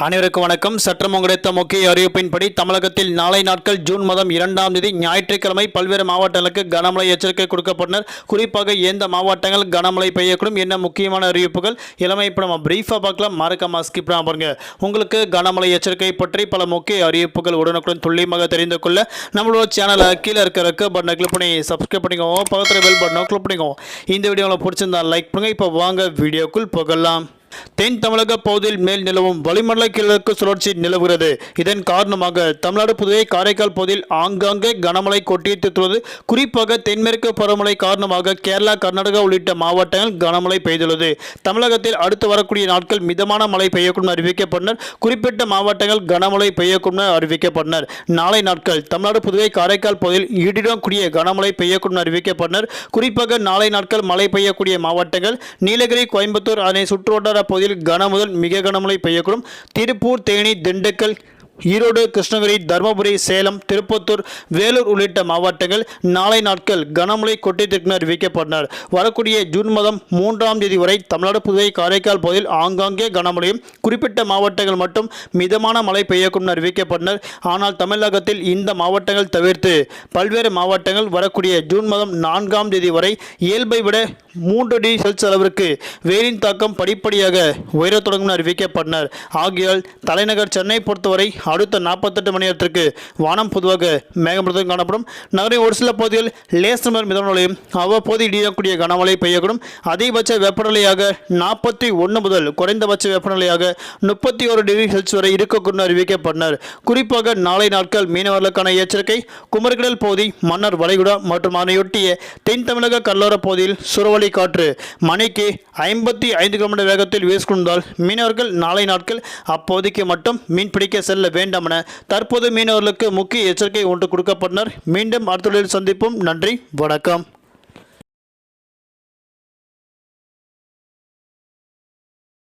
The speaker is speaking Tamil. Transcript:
அனைவருக்கும் வணக்கம். சற்றம் கிடைத்த முக்கிய அறிவிப்பின்படி தமிழகத்தில் நாளை நாட்கள் ஜூன் மாதம் இரண்டாம் தேதி ஞாயிற்றுக்கிழமை பல்வேறு மாவட்டங்களுக்கு கனமழை எச்சரிக்கை கொடுக்கப்பட்டனர். குறிப்பாக எந்த மாவட்டங்கள் கனமழை பெய்யக்கூடும் என்ன முக்கியமான அறிவிப்புகள் இளமை இப்போ நம்ம பிரீஃபாக பார்க்கலாம். மறக்காம ஸ்கிப் பண்ணாம பாருங்க. உங்களுக்கு கனமழை எச்சரிக்கை பற்றி பல முக்கிய அறிவிப்புகள் உடனுக்குடன் துல்லியமாக தெரிந்து கொள்ள நம்மளோட சேனலை கீழே இருக்கிற பட்டனை கிளிக் பண்ணி சப்ஸ்கிரைப் பண்ணிக்கோங்க பக்கத்தில் பெல் பட்டனை கிளிக் பண்ணிக்கோங்க இந்த வீடியோவில் பிடிச்சிருந்தா லைக் பண்ணுங்க. இப்போ வாங்க வீடியோக்குள் போகலாம். தென் தமிழக பகுதியில் மேல் நிலவும் வளிமண்டல கிழக்கு சுழற்சி நிலவுகிறது. இதன் காரணமாக தமிழ்நாடு புதுவை காரைக்கால் பகுதியில் ஆங்காங்கே கனமழை கொட்டித்துள்ளது குறிப்பாக தென்மேற்கு பருவமழை காரணமாக கேரளா கர்நாடகா உள்ளிட்ட மாவட்டங்கள் கனமழை பெய்துள்ளது. தமிழகத்தில் அடுத்து வரக்கூடிய நாட்கள் மிதமான மழை பெய்யக்கூடும் அறிவிக்கப்பட்டனர். குறிப்பிட்ட மாவட்டங்கள் கனமழை பெய்யக்கூடும் அறிவிக்கப்பட்டனர். நாளை நாட்கள் தமிழ்நாடு புதுவை காரைக்கால் பகுதியில் இடிடம் கூடிய கனமழை பெய்யக்கூடும் அறிவிக்கப்பட்டனர். குறிப்பாக நாளை நாட்கள் மழை பெய்யக்கூடிய மாவட்டங்கள் நீலகிரி கோயம்புத்தூர் அதனை சுற்றுவட்டார பகுதியில் கனமுதல் மிக கனமழை பெய்யக்கூடும். திருப்பூர் தேனி திண்டுக்கல் ஈரோடு கிருஷ்ணகிரி தருமபுரி சேலம் திருப்பத்தூர் வேலூர் உள்ளிட்ட மாவட்டங்கள் நாளை நாட்கள் கனமழை கொட்டித்திற்கு அறிவிக்கப்பட்டனர். வரக்கூடிய ஜூன் மாதம் மூன்றாம் தேதி வரை தமிழ்நாடு புதுவை காரைக்கால் பகுதியில் ஆங்காங்கே கனமழையும் குறிப்பிட்ட மாவட்டங்கள் மட்டும் மிதமான மழை பெய்யக்கும் அறிவிக்கப்பட்டனர். ஆனால் தமிழகத்தில் இந்த மாவட்டங்கள் தவிர்த்து பல்வேறு மாவட்டங்கள் வரக்கூடிய ஜூன் மாதம் நான்காம் தேதி வரை இயல்பை விட மூன்று டிகிரி செல்சியஸ் அளவிற்கு வெயிலின் தாக்கம் படிப்படியாக உயரத் தொடங்கும் அறிவிக்கப்பட்டனர். ஆகையால் தலைநகர் சென்னை பொறுத்தவரை அடுத்த நாற்பத்தெட்டு மணி நேரத்திற்கு வானம் பொதுவாக மேகமூட்டத்துடன் காணப்படும். நகரின் ஒரு சில பகுதிகள் லேசமர் மிதமலையும் அவ்வப்போது இடியக்கூடிய கனமழை பெய்யக்கூடும். அதிகபட்ச வெப்பநிலையாக நாற்பத்தி ஒன்று முதல் குறைந்தபட்ச வெப்பநிலையாக முப்பத்தி ஒரு டிகிரி செல்சியஸ் வரை இருக்கக்கூடும் அறிவிக்கப்பட்டனர். குறிப்பாக நாளை நாட்கள் மீனவர்களுக்கான எச்சரிக்கை குமர்கடல் பகுதி மன்னர் வளைகுடா மற்றும் அதனையொட்டிய தென் தமிழக கடலோர பகுதியில் சுறவழி காற்று. மணிக்கு ஐம்பத்தி ஐந்து கிலோமீட்டர் வேகத்தில் வீசிக்கொண்டால் மீனவர்கள் நாளை நாட்கள் அப்போதைக்கு மட்டும் மீன் பிடிக்க செல்ல வேண்டாம் என தற்போது மீனவர்களுக்கு முக்கிய எச்சரிக்கை ஒன்று கொடுக்கப்பட்டனர். மீண்டும் அடுத்த சந்திப்போம். நன்றி. வணக்கம்.